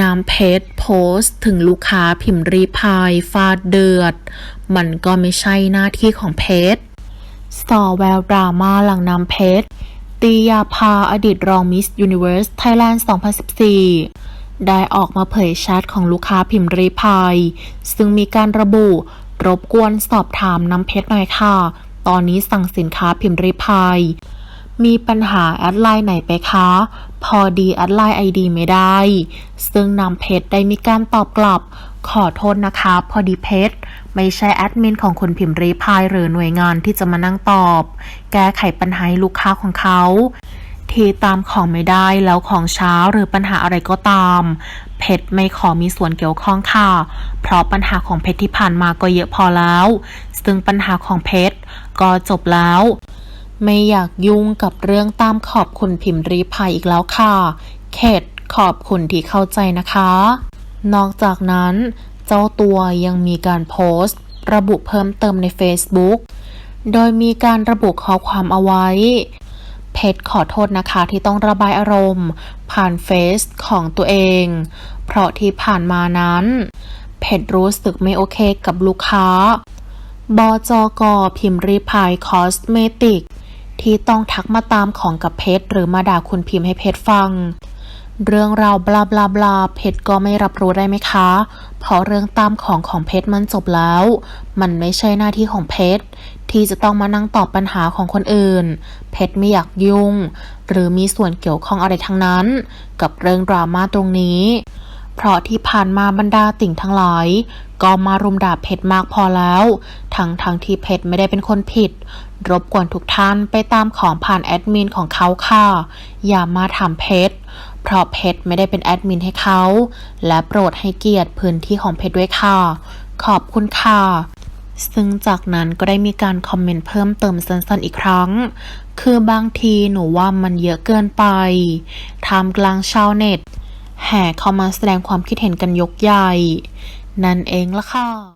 น้ำเพชรโพสต์ถึงลูกค้าพิมพ์รีพายฟาดเดือด มันก็ไม่ใช่หน้าที่ของเพชรสอแววดราม่าหลังน้ำเพชรตียาภาอดีตรองมิสยูนิเว r ร์สไทยแลนด์ 2014 ได้ออกมาเผยแชทของลูกค้าพิมพ์รีพายซึ่งมีการระบุรบกวนสอบถามน้ำเพชรหน่อยค่ะ ตอนนี้สั่งสินค้าพิมพ์รีพาย มีปัญหาแอดไลน์ไหนไปคะ พอดีแอดไลน์ไอดีไม่ได้ ซึ่งนำเพจได้มีการตอบกลับ ขอโทษนะคะ พอดีเพจไม่ใช่แอดมินของคนพิมพ์รีพายหรือหน่วยงานที่จะมานั่งตอบ แก้ไขปัญหาให้ลูกค้าของเขาที่ตามของไม่ได้แล้วของช้าหรือปัญหาอะไรก็ตาม เพชรไม่ขอมีส่วนเกี่ยวข้องค่ะ เพราะปัญหาของเพชรที่ผ่านมาก็เยอะพอแล้ว ซึ่งปัญหาของเพชรก็จบแล้ว ไม่อยากยุ่งกับเรื่องตามขอบคุณพิมพ์รีพายอีกแล้วค่ะ เขตขอบคุณที่เข้าใจนะคะ นอกจากนั้น เจ้าตัวยังมีการโพสต์ ระบุเพิ่มเติมใน Facebook โดยมีการระบุข้อความเอาไว้ เพชรขอโทษนะคะที่ต้องระบายอารมณ์ ผ่านเฟซของตัวเอง เพราะที่ผ่านมานั้น เพชรรู้สึกไม่โอเคกับลูกค้า บจกพิมพ์รีพายคอสเมติก ที่ต้องทักมาตามของกับเพชรหรือมาด่าคุณพิมพ์ให้เพชรฟัง เรื่องราวบลาบลาบลาเพชรก็ไม่รับรู้ได้ไหมคะ เพราะเรื่องตามของของเพชรมันจบแล้ว มันไม่ใช่หน้าที่ของเพชรที่จะต้องมานั่งตอบปัญหาของคนอื่น เพชรไม่อยากยุ่ง หรือมีส่วนเกี่ยวข้องอะไรทั้งนั้น กับเรื่องดราม่าตรงนี้ เพราะที่ผ่านมาบรรดาติ่งทั้งหลาย ก็มารุมด่าเพชรมากพอแล้ว ทั้งทั้งที่เพชรไม่ได้เป็นคนผิด รบกวนทุกท่านไปตามของผ่านแอดมินของเขาค่ะ อย่ามาถามเพชรเพราะเพชรไม่ได้เป็นแอดมินให้เขา และโปรดให้เกียรติพื้นที่ของเพชรด้วยค่ะ ขอบคุณค่ะซึ่งจากนั้นก็ได้มีการคอมเมนต์เพิ่มเติมสั้นๆอีกครั้ง คือบางทีหนูว่ามันเยอะเกินไปทามกลางชาวเน็ต แห่เข้ามาแสดงความคิดเห็นกันยกใหญ่ นั่นเองละค่ะ